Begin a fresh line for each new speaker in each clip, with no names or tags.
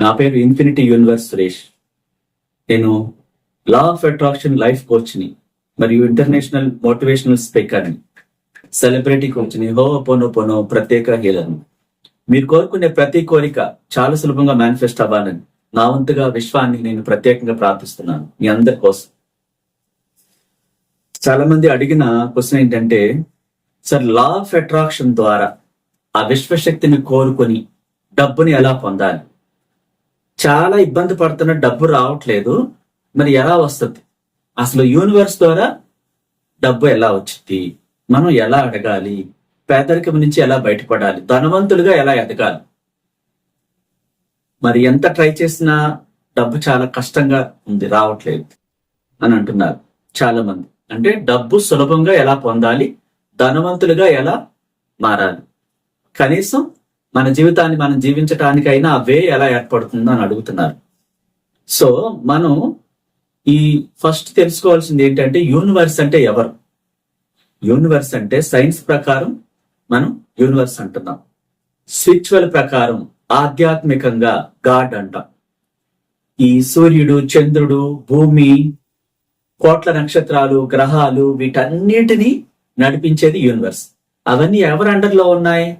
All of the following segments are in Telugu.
నా పేరు ఇన్ఫినిటీ యూనివర్స్ సురేష్. నేను లా ఆఫ్ అట్రాక్షన్ లైఫ్ కోచ్ని మరియు ఇంటర్నేషనల్ మోటివేషనల్ స్పీకర్ని సెలబ్రిటీ కోచ్ని హో పోనో పోనో ప్రత్యేక హీలర్ని మీరు కోరుకునే ప్రతి కోరిక చాలా సులభంగా మేనిఫెస్ట్ అవ్వాలని నా వంతుగా విశ్వాన్ని నేను ప్రత్యేకంగా ప్రార్థిస్తున్నాను మీ అందరి కోసం. చాలా మంది అడిగిన క్వశ్చన్ ఏంటంటే సార్ లా ఆఫ్ అట్రాక్షన్ ద్వారా ఆ విశ్వశక్తిని కోరుకొని డబ్బుని ఎలా పొందాలి? చాలా ఇబ్బంది పడుతున్న డబ్బు రావట్లేదు. మరి ఎలా వస్తుంది? అసలు యూనివర్స్ ద్వారా డబ్బు ఎలా వచ్చింది? మనం ఎలా అడగాలి? పేదరికం నుంచి ఎలా బయటపడాలి? ధనవంతులుగా ఎలా ఎదగాలి? మరి ఎంత ట్రై చేసినా డబ్బు చాలా కష్టంగా ఉంది రావట్లేదు అని అంటున్నారు చాలా మంది అంటే డబ్బు సులభంగా ఎలా పొందాలి? ధనవంతులుగా ఎలా మారాలి? కనీసం మన జీవితాన్ని మనం జీవించటానికైనా ఆ వే ఎలా ఏర్పడుతుందో అని అడుగుతున్నారు. సో మనం ఈ ఫస్ట్ తెలుసుకోవాల్సింది ఏంటంటే యూనివర్స్ అంటే ఎవరు? యూనివర్స్ అంటే సైన్స్ ప్రకారం మనం యూనివర్స్ అంటున్నాం. స్పిరిచువల్ ప్రకారం ఆధ్యాత్మికంగా గాడ్ అంటాం. ఈ సూర్యుడు చంద్రుడు భూమి కోట్ల నక్షత్రాలు గ్రహాలు వీటన్నిటినీ నడిపించేది యూనివర్స్. అవన్నీ ఎవరి అండర్లో ఉన్నాయి?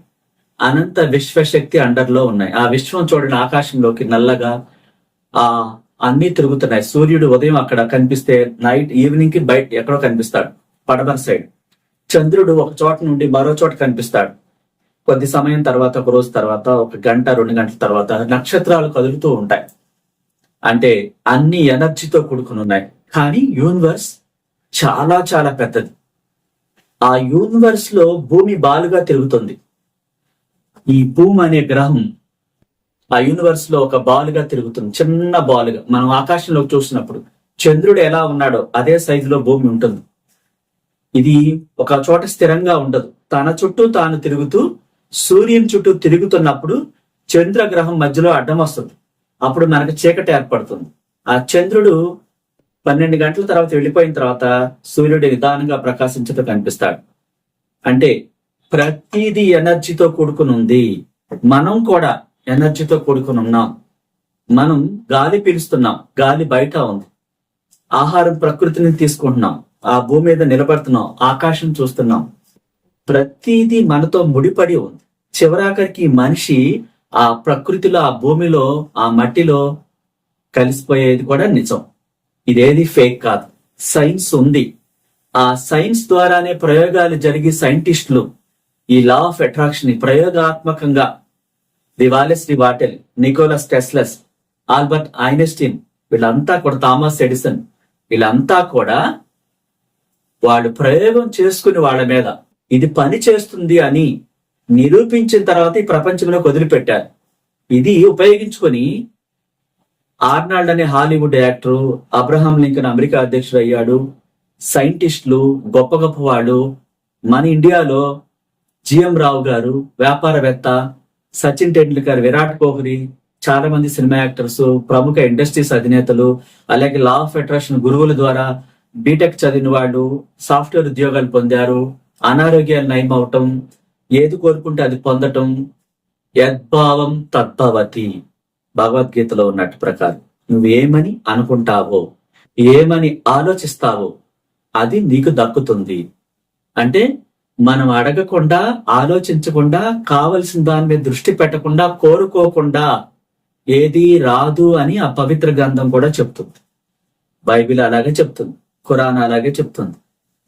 అనంత విశ్వశక్తి అండర్లో ఉన్నాయి. ఆ విశ్వం చూడండి ఆకాశంలోకి నల్లగా ఆ అన్ని తిరుగుతున్నాయి. సూర్యుడు ఉదయం అక్కడ కనిపిస్తే నైట్ ఈవినింగ్కి బయట ఎక్కడో కనిపిస్తాడు పడమర సైడ్. చంద్రుడు ఒక చోట నుండి మరో చోట కనిపిస్తాడు. కొద్ది సమయం తర్వాత ఒక రోజు తర్వాత ఒక గంట రెండు గంటల తర్వాత నక్షత్రాలు కదులుతూ ఉంటాయి. అంటే అన్ని ఎనర్జీతో కూడుకుని ఉన్నాయి. కానీ యూనివర్స్ చాలా చాలా పెద్దది. ఆ యూనివర్స్లో భూమి బాలుగా తిరుగుతుంది. ఈ భూమి అనే గ్రహం ఆ యూనివర్స్లో ఒక బాలుగా తిరుగుతుంది. చిన్న బాలుగా. మనం ఆకాశంలోకి చూసినప్పుడు చంద్రుడు ఎలా ఉన్నాడో అదే సైజులో భూమి ఉంటుంది. ఇది ఒక చోట స్థిరంగా ఉండదు. తన చుట్టూ తాను తిరుగుతూ సూర్యుని చుట్టూ తిరుగుతున్నప్పుడు చంద్రగ్రహం మధ్యలో అడ్డం వస్తుంది. అప్పుడు మనకు చీకటి ఏర్పడుతుంది. ఆ చంద్రుడు పన్నెండు గంటల తర్వాత వెళ్ళిపోయిన తర్వాత సూర్యుడు నిదానంగా ప్రకాశించడం కనిపిస్తాడు. అంటే ప్రతిదీ ఎనర్జీతో కూడుకుని ఉంది. మనం కూడా ఎనర్జీతో కూడుకుని ఉన్నాం. మనం గాలి పీలుస్తున్నాం. గాలి బయట ఉంది. ఆహారం ప్రకృతిని తీసుకుంటున్నాం. ఆ భూమి మీద నిలబడుతున్నాం. ఆకాశం చూస్తున్నాం. ప్రతిదీ మనతో ముడిపడి ఉంది. చివరాఖరికి మనిషి ఆ ప్రకృతిలో ఆ భూమిలో ఆ మట్టిలో కలిసిపోయేది కూడా నిజం. ఇదేది ఫేక్ కాదు. సైన్స్ ఉంది. ఆ సైన్స్ ద్వారానే ప్రయోగాలు జరిగి సైంటిస్టులు ఈ లా ఆఫ్ అట్రాక్షన్ని ప్రయోగాత్మకంగా Wallace D Wattles Nikola Tesla Albert Einstein వీళ్ళంతా కూడా థామస్ ఎడిసన్ వీళ్ళంతా కూడా వాళ్ళు ప్రయోగం చేసుకుని వాళ్ళ మీద ఇది పని చేస్తుంది అని నిరూపించిన తర్వాత ఈ ప్రపంచంలోకి వదిలిపెట్టారు. ఇది ఉపయోగించుకొని ఆర్నాల్డ్ అనే Hollywood actor Abraham Lincoln America అధ్యక్షుడు అయ్యాడు. సైంటిస్టులు గొప్ప గొప్ప వాళ్ళు మన ఇండియాలో జిఎం రావు గారు వ్యాపారవేత్త సచిన్ టెండూల్కర్ విరాట్ కోహ్లీ చాలా మంది సినిమా యాక్టర్స్ ప్రముఖ ఇండస్ట్రీస్ అధినేతలు అలాగే లా ఆఫ్ అట్రాక్షన్ గురువుల ద్వారా బీటెక్ చదివిన వాళ్ళు సాఫ్ట్వేర్ ఉద్యోగాలు పొందారు అనారోగ్యాలు నయం అవటం ఏది కోరుకుంటే అది పొందటం యద్భావం తద్భవతి. భగవద్గీతలో ఉన్నట్టు ప్రకారం నువ్వేమని అనుకుంటావో ఏమని ఆలోచిస్తావో అది నీకు దక్కుతుంది. అంటే మనం అడగకుండా ఆలోచించకుండా కావలసిన దాని మీద దృష్టి పెట్టకుండా కోరుకోకుండా ఏది రాదు అని ఆ పవిత్ర గ్రంథం కూడా చెప్తుంది. బైబిల్ అలాగే చెప్తుంది. ఖురాన్ అలాగే చెప్తుంది.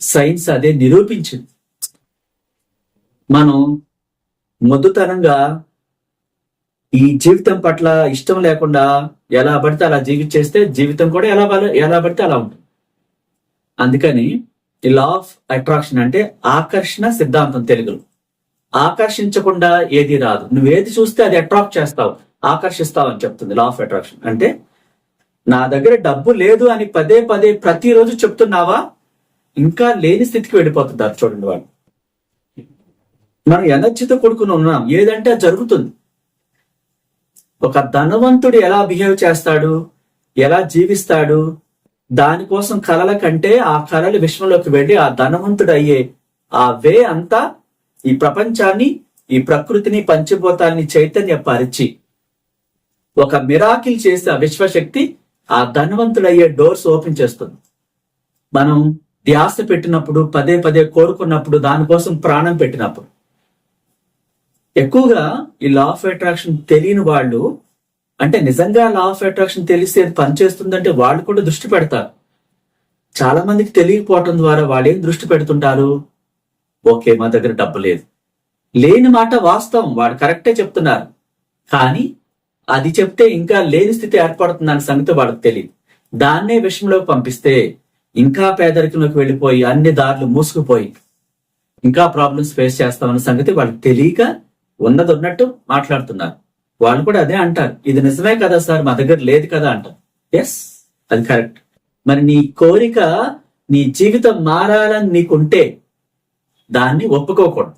సైన్స్ అదే నిరూపించింది. మనం మొద్దుతనంగా ఈ జీవితం పట్ల ఇష్టం లేకుండా ఎలా పడితే అలా జీవించేస్తే జీవితం కూడా ఎలా ఎలా పడితే అలా ఉంటుంది. అందుకని ఈ లా ఆఫ్ అట్రాక్షన్ అంటే ఆకర్షణ సిద్ధాంతం తెలుగులో. ఆకర్షించకుండా ఏది రాదు. నువ్వేది చూస్తే అది అట్రాక్ట్ చేస్తావు ఆకర్షిస్తావు అని చెప్తుంది లా ఆఫ్ అట్రాక్షన్ అంటే నా దగ్గర డబ్బు లేదు అని పదే పదే ప్రతిరోజు చెప్తున్నావా? ఇంకా లేని స్థితికి వెళ్ళిపోతుంటారు చూడండి వాళ్ళు. మనం ఎనర్జీతో కూడుకుని ఉన్నాం. ఏదంటే అది జరుగుతుంది. ఒక ధనవంతుడు ఎలా బిహేవ్ చేస్తాడు? ఎలా జీవిస్తాడు? దానికోసం కలల కంటే ఆ కళలు విశ్వంలోకి వెళ్ళి ఆ ధనవంతుడు అయ్యే ఆ వే అంతా ఈ ప్రపంచాన్ని ఈ ప్రకృతిని పంచభూతాల్ని చైతన్యపరిచి ఒక మిరాకిల్ చేసే ఆ విశ్వశక్తి ఆ ధనవంతుడయ్యే డోర్స్ ఓపెన్ చేస్తుంది. మనం ధ్యాస పెట్టినప్పుడు పదే పదే కోరుకున్నప్పుడు దానికోసం ప్రాణం పెట్టినప్పుడు. ఎక్కువగా ఈ లా ఆఫ్ అట్రాక్షన్ తెలియని వాళ్ళు అంటే నిజంగా లా ఆఫ్ అట్రాక్షన్ తెలిసి అది పనిచేస్తుందంటే వాళ్ళు కూడా దృష్టి పెడతారు. చాలా మందికి తెలియకపోవటం ద్వారా వాళ్ళు ఏం దృష్టి పెడుతుంటారు? ఓకే మా దగ్గర డబ్బు లేదు. లేని మాట వాస్తవం. వాడు కరెక్టే చెప్తున్నారు. కానీ అది చెప్తే ఇంకా లేని స్థితి ఏర్పడుతుందన్న సంగతి వాళ్ళకి తెలియదు దాన్నే విషయంలోకి పంపిస్తే ఇంకా పేదరికంలోకి వెళ్ళిపోయి అన్ని దారులు మూసుకుపోయి ఇంకా ప్రాబ్లమ్స్ ఫేస్ చేస్తామన్న సంగతి వాళ్ళకి తెలియక ఉన్నది ఉన్నట్టు మాట్లాడుతున్నారు. వాళ్ళు కూడా అదే అంటారు. ఇది నిజమే కదా సార్? మా దగ్గర లేదు కదా అంటారు. ఎస్ అది కరెక్ట్ మరి నీ కోరిక నీ జీవితం మారాలని నీకుంటే దాన్ని ఒప్పుకోకూడదు.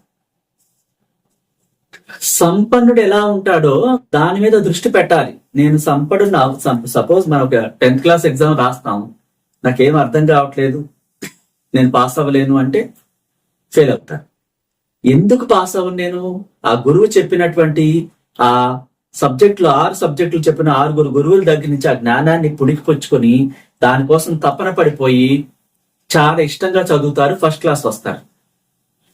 సంపన్నుడు ఎలా ఉంటాడో దాని మీద దృష్టి పెట్టాలి. నేను సంపన్నుడు సపోజ్ మనం ఒక టెన్త్ క్లాస్ ఎగ్జామ్ రాస్తాం నాకేం అర్థం కావట్లేదు. నేను పాస్ అవ్వలేను అంటే ఫెయిల్ అవుతాను. ఎందుకు పాస్ అవ్వను నేను? ఆ గురువు చెప్పినటువంటి ఆ సబ్జెక్టులు ఆరు సబ్జెక్టులు చెప్పిన ఆరుగురు గురువుల దగ్గర నుంచి ఆ జ్ఞానాన్ని పుణికిపుచ్చుకొని దానికోసం తపన పడిపోయి చాలా ఇష్టంగా చదువుతారు ఫస్ట్ క్లాస్ వస్తారు.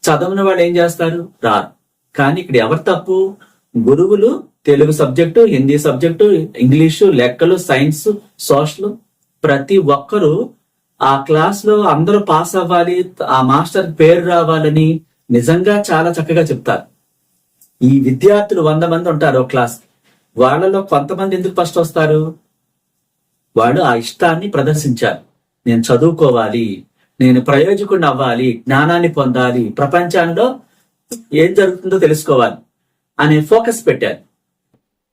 చదవని వాళ్ళు ఏం చేస్తారు? రారు. కానీ ఇక్కడ ఎవరు తప్పు? గురువులు Telugu subject Hindi subject English లెక్కలు సైన్స్ సోషల్ ప్రతి ఒక్కరూ ఆ క్లాస్లో అందరూ పాస్ అవ్వాలి ఆ మాస్టర్ పేరు రావాలని నిజంగా చాలా చక్కగా చెప్తారు. ఈ విద్యార్థులు వంద మంది ఉంటారు ఒక క్లాస్ వాళ్ళలో కొంతమంది ఎందుకు ఫస్ట్ వస్తారు? వాళ్ళు ఆ ఇష్టాన్ని ప్రదర్శించారు నేను చదువుకోవాలి నేను ప్రయోజకుడిని అవ్వాలి జ్ఞానాన్ని పొందాలి ప్రపంచంలో ఏం జరుగుతుందో తెలుసుకోవాలి అనే ఫోకస్ పెట్టారు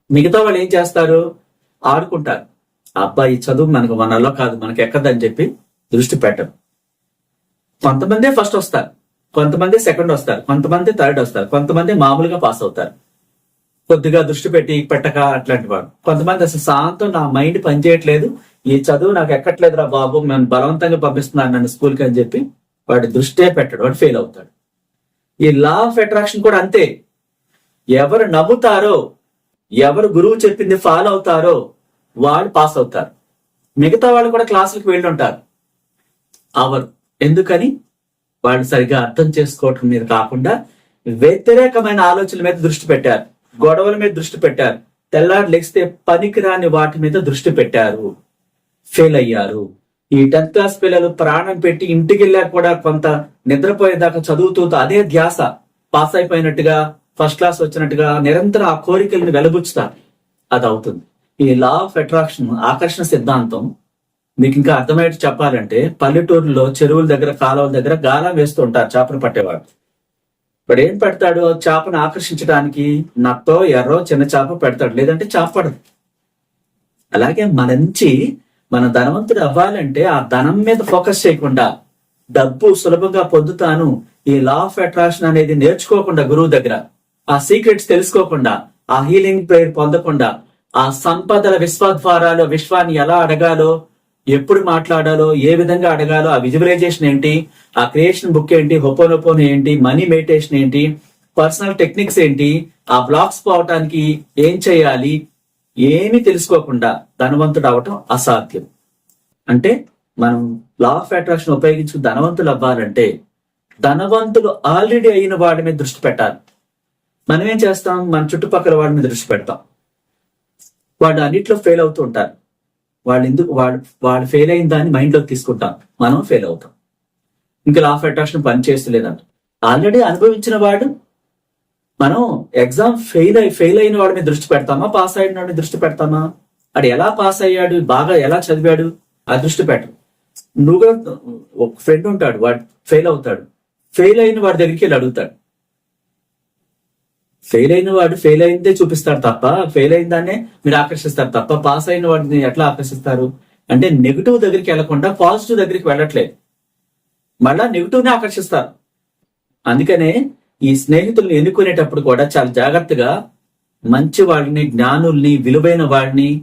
మిగతా వాళ్ళు ఏం చేస్తారు? ఆడుకుంటారు. అబ్బాయి చదువు మనకు మనలో కాదు మనకు ఎక్కదని చెప్పి దృష్టి పెట్టరు. కొంతమందే ఫస్ట్ వస్తారు కొంతమంది సెకండ్ వస్తారు కొంతమంది థర్డ్ వస్తారు కొంతమంది మామూలుగా పాస్ అవుతారు. కొద్దిగా దృష్టి పెట్టి పెట్టక అట్లాంటి వారు. కొంతమంది అసలు శాంతం నా మైండ్ పనిచేయట్లేదు ఈ చదువు నాకు ఎక్కట్లేదురా బాబు నేను బలవంతంగా పంపిస్తున్నాను నన్ను స్కూల్కి అని చెప్పి వాడి దృష్టే పెట్టడు వాడు ఫెయిల్ అవుతాడు. ఈ లా ఆఫ్ అట్రాక్షన్ కూడా అంతే. ఎవరు నవ్వుతారో ఎవరు గురువు చెప్పింది ఫాలో అవుతారో వాళ్ళు పాస్ అవుతారు. మిగతా వాళ్ళు కూడా క్లాసులకు వెళ్ళి ఉంటారు అవరు. ఎందుకని? వాళ్ళు సరిగా అర్థం చేసుకోవటం మీద కాకుండా వ్యతిరేకమైన ఆలోచనల మీద దృష్టి పెట్టారు. గొడవల మీద దృష్టి పెట్టారు. తెల్లారు లెగిస్తే పనికిరాని వాటి మీద దృష్టి పెట్టారు. ఫెయిల్ అయ్యారు. ఈ టెన్త్ క్లాస్ పిల్లలు ప్రాణం పెట్టి ఇంటికి వెళ్ళాక కూడా కొంత నిద్రపోయేదాకా చదువుతూ అదే ధ్యాస. పాస్ అయిపోయినట్టుగా ఫస్ట్ క్లాస్ వచ్చినట్టుగా నిరంతరం ఆ కోరికల్ని వెలబుచ్చుతారు. అది అవుతుంది. ఈ లా ఆఫ్ అట్రాక్షన్ ఆకర్షణ సిద్ధాంతం మీకు ఇంకా అర్థమయ్యేట్టు చెప్పాలంటే పల్లెటూరులో చెరువుల దగ్గర కాలువల దగ్గర గాలం వేస్తూ ఉంటారు చేపలు పట్టేవాళ్ళు. ఇప్పుడు ఏం పెడతాడు? చేపను ఆకర్షించడానికి నత్తో ఎర్రో చిన్న చేప పెడతాడు. లేదంటే చేప పడదు. అలాగే మనంచి మన ధనవంతుడు అవ్వాలంటే ఆ ధనం మీద ఫోకస్ చేయకుండా డబ్బు సులభంగా పొందుతాను. ఈ లా ఆఫ్ అట్రాక్షన్ అనేది నేర్చుకోకుండా గురువు దగ్గర. ఆ సీక్రెట్స్ తెలుసుకోకుండా ఆ హీలింగ్ ప్రేయర్ పొందకుండా ఆ సంపదల విశ్వద్వారాలు విశ్వాన్ని ఎలా అడగాలో ఎప్పుడు మాట్లాడాలో ఏ విధంగా అడగాలో ఆ విజువలైజేషన్ ఏంటి ఆ క్రియేషన్ బుక్ ఏంటి హొపోనొపోన్ ఏంటి మనీ మెడిటేషన్ ఏంటి పర్సనల్ టెక్నిక్స్ ఏంటి ఆ బ్లాక్స్ పోవటానికి ఏం చేయాలి ఏమీ తెలుసుకోకుండా ధనవంతుడు అవటం అసాధ్యం. అంటే మనం లా ఆఫ్ అట్రాక్షన్ ఉపయోగించి ధనవంతులు అవ్వాలంటే ధనవంతులు ఆల్రెడీ అయిన వాడి మీద దృష్టి పెట్టాలి. మనం ఏం చేస్తాం? మన చుట్టుపక్కల వాడి మీద దృష్టి పెడతాం. వాడు అన్నిట్లో ఫెయిల్ అవుతూ ఉంటారు. వాళ్ళు ఎందుకు వాడు వాడు ఫెయిల్ అయిన దాన్ని మైండ్లోకి తీసుకుంటాం. మనం ఫెయిల్ అవుతాం. ఇంకా లా ఆఫ్ అట్రాక్షన్ పనిచేస్తలేదంట ఆల్రెడీ అనుభవించిన వాడు మనం ఎగ్జామ్ ఫెయిల్ అయి ఫెయిల్ అయిన వాడి మీద దృష్టి పెడతామా? పాస్ అయిన వాడిని దృష్టి పెడతామా? వాడు ఎలా పాస్ అయ్యాడు? బాగా ఎలా చదివాడు? ఆ దృష్టి పెట్టరు నువ్వు ఒక ఫ్రెండ్ ఉంటాడు వాడు ఫెయిల్ అవుతాడు. ఫెయిల్ అయిన వాడి దగ్గరికి వెళ్ళి అడుగుతాడు. ఫెయిల్ అయిన వాడు ఫెయిల్ అయిందే చూపిస్తాడు తప్ప ఫెయిల్ అయిన దాన్నే మీరు ఆకర్షిస్తారు తప్ప పాస్ అయిన వాడిని ఎట్లా ఆకర్షిస్తారు? అంటే నెగిటివ్ దగ్గరికి వెళ్ళకుండా పాజిటివ్ దగ్గరికి వెళ్ళట్లేదు. మళ్ళా నెగిటివ్ని ఆకర్షిస్తారు. అందుకనే ఈ స్నేహితుల్ని ఎన్నుకునేటప్పుడు కూడా చాలా జాగ్రత్తగా మంచి వాళ్ళని జ్ఞానుల్ని విలువైన వాడిని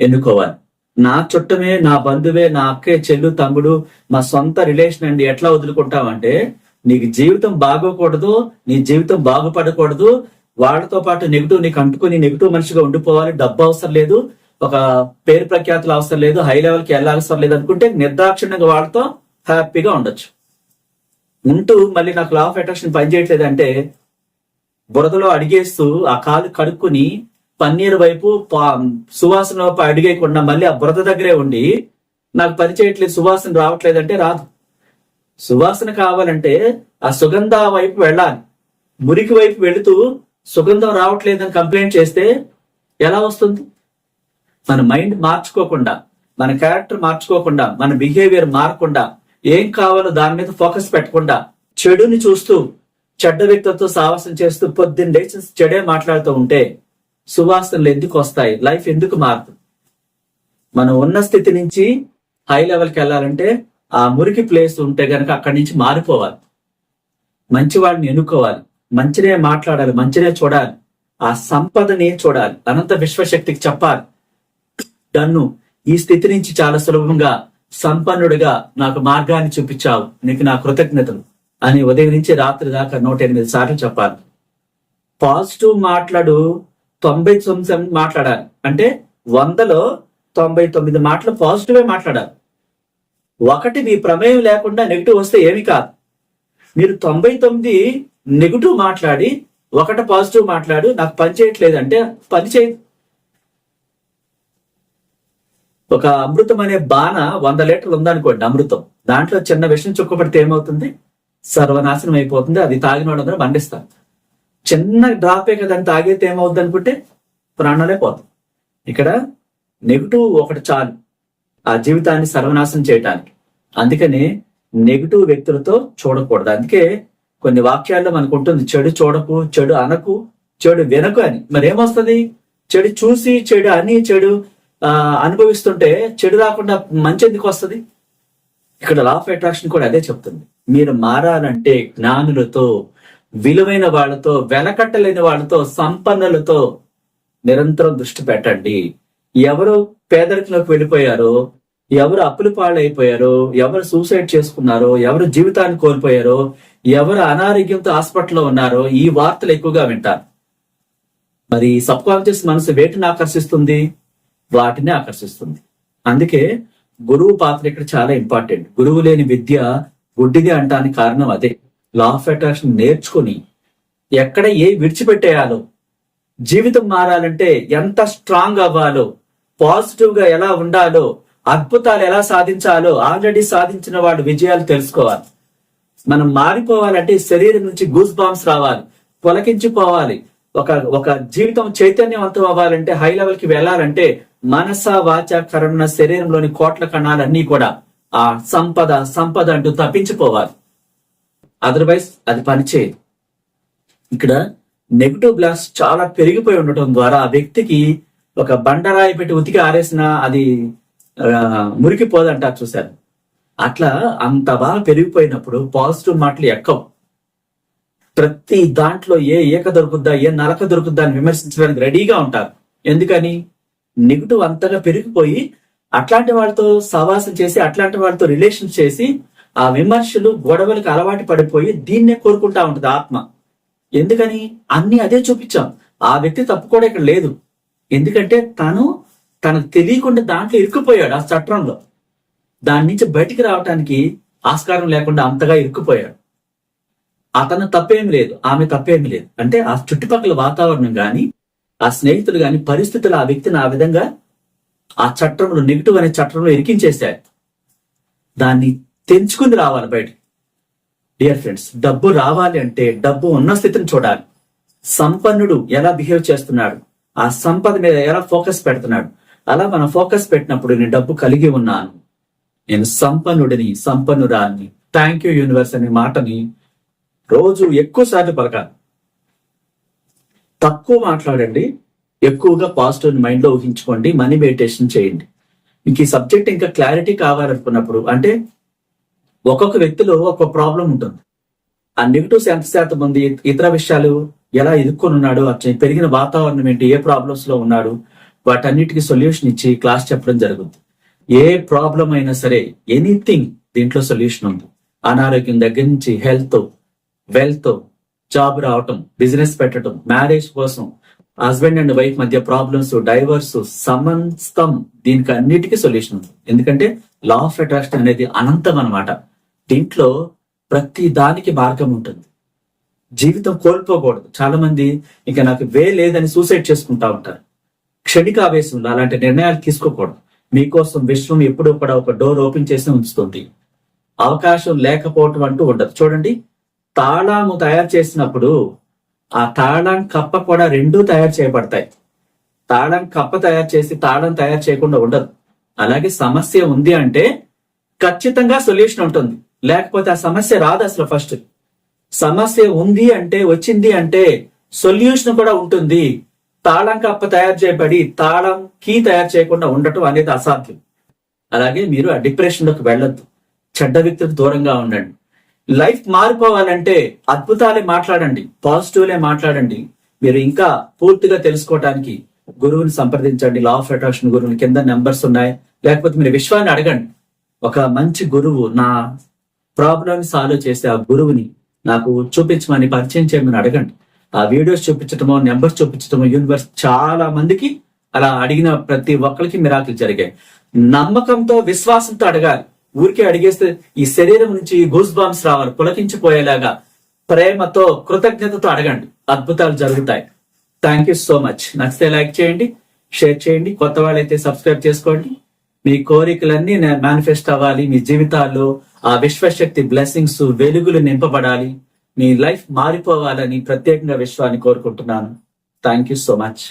ఎన్నుకోవాలి. నా చుట్టమే నా బంధువే నా అక్కే చెల్లు తమ్ముడు మా సొంత రిలేషన్ అండి ఎట్లా వదులుకుంటావంటే నీకు జీవితం బాగోకూడదు నీ జీవితం బాగుపడకూడదు. వాళ్ళతో పాటు నెగిటివ్ నీకు అంటుకుని నెగిటివ్ మనిషిగా ఉండిపోవాలి. డబ్బు అవసరం లేదు. ఒక పేరు ప్రఖ్యాతులు అవసరం లేదు. హై లెవెల్కి వెళ్ళాల్సిన వెళ్ళవసరం లేదు అనుకుంటే నిర్దాక్షిణ్యంగా వాళ్ళతో హ్యాపీగా ఉండొచ్చు. ఉంటూ మళ్ళీ నాకు లా ఆఫ్ అట్రాక్షన్ పనిచేయట్లేదు అంటే బురదలో అడిగేస్తూ ఆ కాలు కడుక్కుని పన్నీర్ వైపు పా- సువాసన వైపు అడిగేయకుండా మళ్ళీ ఆ బురద దగ్గరే ఉండి నాకు పని చేయట్లేదు సువాసన రావట్లేదంటే రాదు. సువాసన కావాలంటే ఆ సుగంధ వైపు వెళ్ళాలి. మురికి వైపు వెళుతూ సుగంధం రావట్లేదని కంప్లైంట్ చేస్తే ఎలా వస్తుంది? మన మైండ్ మార్చుకోకుండా మన క్యారెక్టర్ మార్చుకోకుండా మన బిహేవియర్ మారకుండా ఏం కావాలో దాని మీద ఫోకస్ పెట్టకుండా చెడుని చూస్తూ చెడ్డ వ్యక్తులతో సావాసం చేస్తూ పొద్దున్న లేచి చెడే మాట్లాడుతూ ఉంటే సువాసనలు ఎందుకు వస్తాయి? లైఫ్ ఎందుకు మారుతుంది? మనం ఉన్న స్థితి నుంచి హై లెవెల్కి వెళ్ళాలంటే ఆ మురికి ప్లేస్ ఉంటే గనక అక్కడి నుంచి మారిపోవాలి. మంచివాడిని ఎన్నుకోవాలి. మంచినే మాట్లాడాలి మంచినే చూడాలి. ఆ సంపదని చూడాలి. అనంత విశ్వశక్తికి చెప్పాలి. నన్ను ఈ స్థితి నుంచి చాలా సులభంగా సంపన్నుడిగా నాకు మార్గాన్ని చూపించావు. నీకు నా కృతజ్ఞతలు. అని ఉదయం నుంచి రాత్రి దాకా నూట ఎనిమిది సార్లు చెప్పాలి. పాజిటివ్ మాట్లాడు తొంభై తొమ్మిది మాట్లాడాలి. అంటే వందలో తొంభై తొమ్మిది మాటలు పాజిటివే మాట్లాడాలి. ఒకటి మీ ప్రమేయం లేకుండా నెగిటివ్ వస్తే ఏమి కాదు. మీరు తొంభై తొమ్మిది నెగిటివ్ మాట్లాడి ఒకటి పాజిటివ్ మాట్లాడు నాకు పని చేయట్లేదు అంటే పని చేయదు ఒక అమృతం అనే బాణ వంద లీటర్లు ఉందనుకోండి అమృతం. దాంట్లో చిన్న విషయం చుక్కపడితే ఏమవుతుంది? సర్వనాశనం అయిపోతుంది. అది తాగిన వాళ్ళందరూ మండిస్తారు. చిన్న డ్రాపే కదా అని తాగైతే ఏమవుద్ది అనుకుంటే ప్రాణాలే పోతాం ఇక్కడ నెగిటివ్ ఒకటి చాలు. ఆ జీవితాన్ని సర్వనాశనం చేయటానికి. అందుకని నెగిటివ్ వ్యక్తులతో చూడకూడదు. అందుకే కొన్ని వాక్యాల్లో మనకు ఉంటుంది చెడు చూడకు చెడు అనకు చెడు వినకు అని. మరి ఏమొస్తుంది? చెడు చూసి చెడు అని చెడు అనుభవిస్తుంటే చెడు రాకుండా మంచి ఎందుకు వస్తుంది? ఇక్కడ లా ఆఫ్ అట్రాక్షన్ కూడా అదే చెప్తుంది. మీరు మారాలంటే జ్ఞానులతో విలువైన వాళ్ళతో వెలకట్టలేని వాళ్ళతో సంపన్నులతో నిరంతరం దృష్టి పెట్టండి. ఎవరు పేదరికంలోకి వెళ్ళిపోయారో ఎవరు అప్పులు పాలైపోయారో ఎవరు సూసైడ్ చేసుకున్నారో ఎవరు జీవితాన్ని కోల్పోయారో ఎవరు అనారోగ్యంతో హాస్పిటల్లో ఉన్నారో ఈ వార్తలు ఎక్కువగా వింటారు మరి సబ్ కాన్షియస్ మనసు వేటిని ఆకర్షిస్తుంది? వాటిని ఆకర్షిస్తుంది. అందుకే గురువు పాత్ర ఇక్కడ చాలా ఇంపార్టెంట్. గురువు లేని విద్య గుడ్డిది అంటానికి కారణం అదే. లా ఆఫ్ అట్రాక్షన్ నేర్చుకుని ఎక్కడ ఏ విడిచిపెట్టేయాలో జీవితం మారాలంటే ఎంత స్ట్రాంగ్ అవ్వాలో పాజిటివ్గా ఎలా ఉండాలో అద్భుతాలు ఎలా సాధించాలో ఆల్రెడీ సాధించిన వాడు విజయాలు తెలుసుకోవాలి. మనం మారిపోవాలంటే శరీరం నుంచి గూస్ బాంబ్స్ రావాలి. పొలకించిపోవాలి. ఒక ఒక జీవితం చైతన్యవంతం అవ్వాలంటే హై లెవెల్కి వెళ్ళాలంటే మనస వాచ కరణ శరీరంలోని కోట్ల కణాలన్నీ కూడా ఆ సంపద సంపద అంటూ తప్పించిపోవాలి. అదర్వైజ్ అది పనిచేయదు. ఇక్కడ నెగిటివ్ బ్లాస్ చాలా పెరిగిపోయి ఉండటం ద్వారా ఆ వ్యక్తికి ఒక బండరాయి పెట్టి ఉతికి ఆరేసిన అది మురికి పోదంటారు చూశారు అట్లా అంత బాగా పెరిగిపోయినప్పుడు పాజిటివ్ మాటలు ఎక్కవు. ప్రతి దాంట్లో ఏ ఏక దొరుకుద్దా ఏ నరక దొరుకుద్దా అని విమర్శించడానికి రెడీగా ఉంటారు. ఎందుకని? నెగిటివ్ అంతగా పెరిగిపోయి అట్లాంటి వాళ్ళతో సవాసం చేసి అట్లాంటి వాళ్ళతో రిలేషన్ చేసి ఆ విమర్శలు గొడవలకు అలవాటు పడిపోయి దీన్నే కోరుకుంటా ఉంటుంది ఆత్మ. ఎందుకని? అన్ని అదే చూపించాం. ఆ వ్యక్తి తప్పు కూడా ఇక్కడ లేదు. ఎందుకంటే తను తనకు తెలియకుండా దాంట్లో ఇరుక్కుపోయాడు ఆ చట్రంలో. దాని నుంచి బయటికి రావటానికి ఆస్కారం లేకుండా అంతగా ఇరుక్కుపోయాడు. అతను తప్పేం లేదు. ఆమె తప్పేమి లేదు. అంటే ఆ చుట్టుపక్కల వాతావరణం కానీ ఆ స్నేహితులు కానీ పరిస్థితులు ఆ వ్యక్తిని ఆ విధంగా ఆ చట్టంలో నెగిటివ్ అనే చట్టంలో ఇరికించేశారు దాన్ని తెంచుకుని రావాలి బయట డియర్ ఫ్రెండ్స్ డబ్బు రావాలి అంటే డబ్బు ఉన్న స్థితిని చూడాలి. సంపన్నుడు ఎలా బిహేవ్ చేస్తున్నాడు? ఆ సంపద మీద ఎలా ఫోకస్ పెడుతున్నాడు? అలా మనం ఫోకస్ పెట్టినప్పుడు నేను డబ్బు కలిగి ఉన్నాను. నేను సంపన్నుడిని సంపన్నురాన్ని థ్యాంక్ యూ యూనివర్స్ అనే మాటని రోజు ఎక్కువ సార్లు పలకాలి తక్కువ మాట్లాడండి ఎక్కువగా పాజిటివ్ మైండ్లో ఊహించుకోండి మనీ మెడిటేషన్ చేయండి. మీకు ఈ సబ్జెక్ట్ ఇంకా క్లారిటీ కావాలనుకున్నప్పుడు అంటే ఒక్కొక్క వ్యక్తిలో ఒక్కొక్క ప్రాబ్లం ఉంటుంది. ఆ నెగిటివ్స్ ఎంత శాతం ఉంది ఇతర విషయాలు ఎలా ఎదుర్కొని ఉన్నాడు అచ్చ- పెరిగిన వాతావరణం ఏంటి ఏ ప్రాబ్లమ్స్లో ఉన్నాడు వాటన్నిటికీ సొల్యూషన్ ఇచ్చి క్లాస్ చెప్పడం జరుగుతుంది ఏ ప్రాబ్లం అయినా సరే ఎనీథింగ్ దీంట్లో సొల్యూషన్ ఉంది. అనారోగ్యం దగ్గర నుంచి హెల్త్ వెల్త్ జాబ్ రావటం బిజినెస్ పెట్టడం మ్యారేజ్ కోసం హస్బెండ్ అండ్ వైఫ్ మధ్య ప్రాబ్లమ్స్ డైవర్స్ సమస్తం దీనికి అన్నిటికీ సొల్యూషన్ ఉంది. ఎందుకంటే లా ఆఫ్ అట్రాక్షన్ అనేది అనంతం అన్నమాట. దీంట్లో ప్రతి దానికి మార్గం ఉంటుంది. జీవితం కోల్పోకూడదు. చాలా మంది ఇంకా నాకు వే లేదని సూసైడ్ చేసుకుంటా ఉంటారు. క్షణిక ఆవేశంలో అలాంటి నిర్ణయాలు తీసుకోకూడదు. మీకోసం విశ్వం ఎప్పుడూ కూడా ఒక డోర్ ఓపెన్ చేసి ఉంచుతుంది. అవకాశం లేకపోవటం అంటూ ఉండదు. చూడండి తాళాము తయారు చేసినప్పుడు ఆ తాళం కప్ప కూడా రెండూ తయారు చేయబడతాయి. తాళం కప్ప తయారు చేసి తాళం తయారు చేయకుండా ఉండదు. అలాగే సమస్య ఉంది అంటే ఖచ్చితంగా సొల్యూషన్ ఉంటుంది. లేకపోతే ఆ సమస్య రాదు అసలు ఫస్ట్. సమస్య ఉంది అంటే వచ్చింది అంటే సొల్యూషన్ కూడా ఉంటుంది. తాళం కప్ప తయారు చేయబడి తాళం కీ తయారు చేయకుండా ఉండటం అనేది అసాధ్యం. అలాగే మీరు ఆ డిప్రెషన్లోకి వెళ్ళొద్దు. చెడ్డ వ్యక్తులకు దూరంగా ఉండండి. లైఫ్ మారిపోవాలంటే అద్భుతాలే మాట్లాడండి పాజిటివ్లే మాట్లాడండి. మీరు ఇంకా పూర్తిగా తెలుసుకోవడానికి గురువుని సంప్రదించండి లా ఆఫ్ అట్రాక్షన్ గురువుని కింద నెంబర్స్ ఉన్నాయి. లేకపోతే మీరు విశ్వాన్ని అడగండి. ఒక మంచి గురువు నా ప్రాబ్లమ్ సాల్వ్ చేసే ఆ గురువుని నాకు చూపించమని పరిచయం చేయమని అడగండి. ఆ వీడియోస్ చూపించటమో నెంబర్స్ చూపించటమో యూనివర్స్ చాలా మందికి అలా అడిగిన ప్రతి ఒక్కరికి మిరాకులు జరిగాయి. నమ్మకంతో విశ్వాసంతో అడగాలి. ఊరికే అడిగేస్తే ఈ శరీరం నుంచి గూస్ బాంబ్స్ రావాలి పులకించిపోయేలాగా ప్రేమతో కృతజ్ఞతతో అడగండి. అద్భుతాలు జరుగుతాయి. థ్యాంక్ యూ సో మచ్ నచ్చితే లైక్ చేయండి షేర్ చేయండి కొత్త వాళ్ళైతే సబ్స్క్రైబ్ చేసుకోండి. మీ కోరికలన్నీ మేనిఫెస్ట్ అవ్వాలి. మీ జీవితాల్లో ఆ విశ్వశక్తి బ్లెస్సింగ్స్ వెలుగులు నింపబడాలి. మీ లైఫ్ మారిపోవాలని ప్రత్యేకంగా విశ్వాన్ని కోరుకుంటున్నాను. Thank you so much